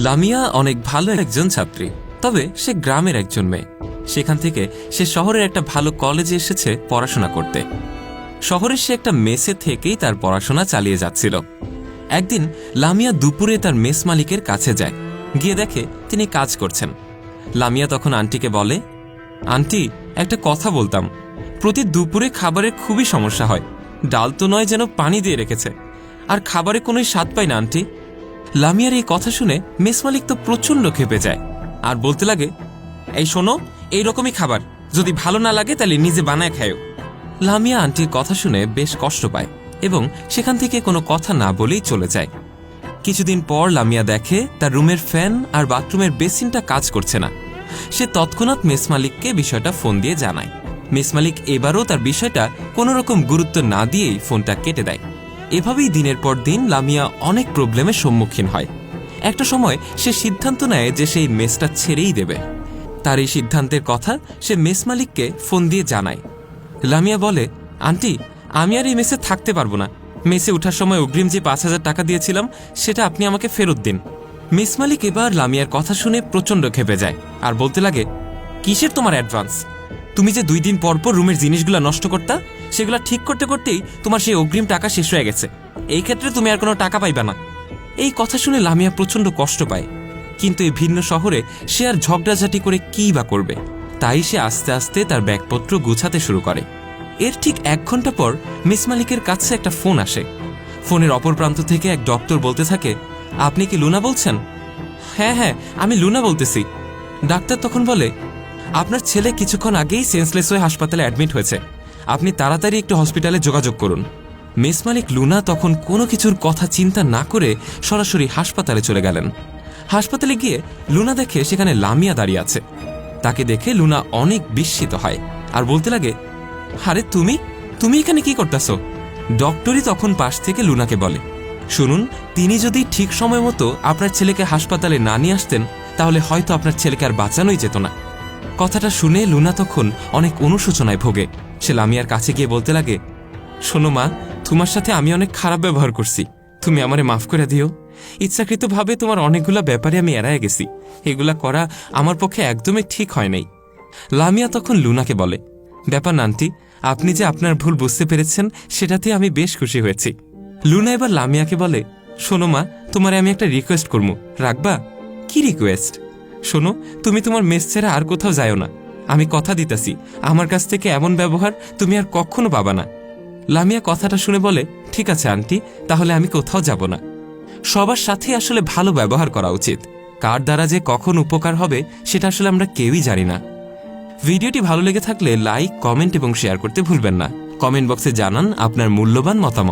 লামিয়া অনেক ভালো একজন ছাত্রী, তবে সে গ্রামের একজন মেয়ে। সেখান থেকে সে শহরের একটা ভালো কলেজে এসেছে পড়াশোনা করতে। শহরে সে একটা মেসে থেকেই তার পড়াশোনা চালিয়ে যাচ্ছিল। একদিন লামিয়া দুপুরে তার মেস মালিকের কাছে যায়, গিয়ে দেখে তিনি কাজ করছেন। লামিয়া তখন আন্টিকে বলে, আন্টি, একটা কথা বলতাম। প্রতি দুপুরে খাবারের খুবই সমস্যা হয়। ডাল তো নয় যেন পানি দিয়ে রেখেছে। আর খাবারে কোনোই স্বাদ পায় না, আন্টি। লামিয়ার এই কথা শুনে মেস মালিক তো প্রচণ্ড খেপে যায়। আর বলতে লাগে, এই শোনো, এই রকমই খাবার। যদি ভালো না লাগে, তাহলে নিজে বানায় খায়ও লামিয়া আন্টির কথা শুনে বেশ কষ্ট পায় এবং সেখান থেকে কোনো কথা না বলেই চলে যায়। কিছুদিন পর লামিয়া দেখে তার রুমের ফ্যান আর বাথরুমের বেসিনটা কাজ করছে না। সে তৎক্ষণাৎ মেস মালিককে বিষয়টা ফোন দিয়ে জানায়। মেস মালিক এবারও তার বিষয়টা কোনো রকম গুরুত্ব না দিয়েই ফোনটা কেটে দেয়। এভাবেই দিনের পর দিন লামিয়া অনেক প্রবলেমের সম্মুখীন হয়। একটা সময় সে সিদ্ধান্ত নেয় যে সেই মেসটা ছেড়েই দেবে। তার এই সিদ্ধান্তের কথা সে মেস মালিককে ফোন দিয়ে জানায়। লামিয়া বলে, আন্টি, আমি আর এই মেসে থাকতে পারব না। মেসে ওঠার সময় অগ্রিম যে পাঁচ হাজার টাকা দিয়েছিলাম, সেটা আপনি আমাকে ফেরত দিন। মেস মালিক এবার লামিয়ার কথা শুনে প্রচণ্ড খেপে যায় আর বলতে লাগে, কিসের তোমার অ্যাডভান্স? তুমি যে দুই দিন পর পর রুমের জিনিসগুলো নষ্ট করতা সেগুলো ঠিক করতে করতেই তোমার সেই অগ্রিম টাকা শেষ হয়ে গেছে। এই ক্ষেত্রে তুমি আর কোনো টাকা পাইবা না। এই কথা শুনে লামিয়া প্রচণ্ড কষ্ট পায়। কিন্তু এই ভিন্ন শহরে সে আর ঝগড়াঝাটি করে কী বা করবে? তাই সে আস্তে আস্তে তার ব্যাগপত্র গুছাতে শুরু করে। এর ঠিক এক ঘণ্টা পর মিস মালিকের কাছে একটা ফোন আসে। ফোনের অপর প্রান্ত থেকে এক ডক্টর বলতে থাকে, আপনি কি লুনা বলছেন? হ্যাঁ হ্যাঁ আমি লুনা বলতেছি। ডাক্তার তখন বলে, আপনার ছেলে কিছুক্ষণ আগেই সেন্সলেস হয়ে হাসপাতালে অ্যাডমিট হয়েছে। আপনি তাড়াতাড়ি একটু হসপিটালে যোগাযোগ করুন। মিস মালিক লুনা তখন কোনো কিছুর কথা চিন্তা না করে সরাসরি হাসপাতালে চলে গেলেন। হাসপাতালে গিয়ে লুনা দেখে সেখানে লামিয়া দাঁড়িয়ে আছে। তাকে দেখে লুনা অনেক বিস্মিত হয় আর বলতে লাগে, আরে, তুমি? তুমি এখানে কি করতেছো? ডক্টরই তখন পাশ থেকে লুনাকে বলে, শুনুন, তিনি যদি ঠিক সময় মতো আপনার ছেলেকে হাসপাতালে না নিয়ে আসতেন, তাহলে হয়তো আপনার ছেলেকে আর বাঁচানোই যেত না। কথাটা শুনে লুনা তখন অনেক অনুশোচনায় ভোগে। সে লামিয়ার কাছে গিয়ে বলতে লাগে, শোনো মা, তোমার সাথে আমি অনেক খারাপ ব্যবহার করছি। তুমি আমারে মাফ করে দিও। ইচ্ছাকৃতভাবে তোমার অনেকগুলা ব্যাপারে আমি এড়ায় গেছি। এগুলা করা আমার পক্ষে একদমই ঠিক হয় নাই। লামিয়া তখন লুনাকে বলে, ব্যাপার নান্টি, আপনি যে আপনার ভুল বুঝতে পেরেছেন সেটাতে আমি বেশ খুশি হয়েছি। লুনা এবার লামিয়াকে বলে, শোনো মা, তোমারে আমি একটা রিকোয়েস্ট করব রাখবা? কি রিকোয়েস্ট শোনো, তুমি তোমার মেস ছেড়ে আর কোথাও যাও না। আমি কথা দিতেছি, আমার কাছ থেকে এমন ব্যবহার তুমি আর কখনো পাবা না। লামিয়া কথাটা শুনে বলে, ঠিক আছে, আন্টি, তাহলে আমি কোথাও যাব না। সবার সাথে আসলে ভালো ব্যবহার করা উচিত। কার দ্বারা যে কখন উপকার হবে, সেটা আসলে আমরা কেউই জানি না। ভিডিওটি ভালো লেগে থাকলে লাইক, কমেন্ট এবং শেয়ার করতে ভুলবেন না। কমেন্ট বক্সে জানান আপনার মূল্যবান মতামত।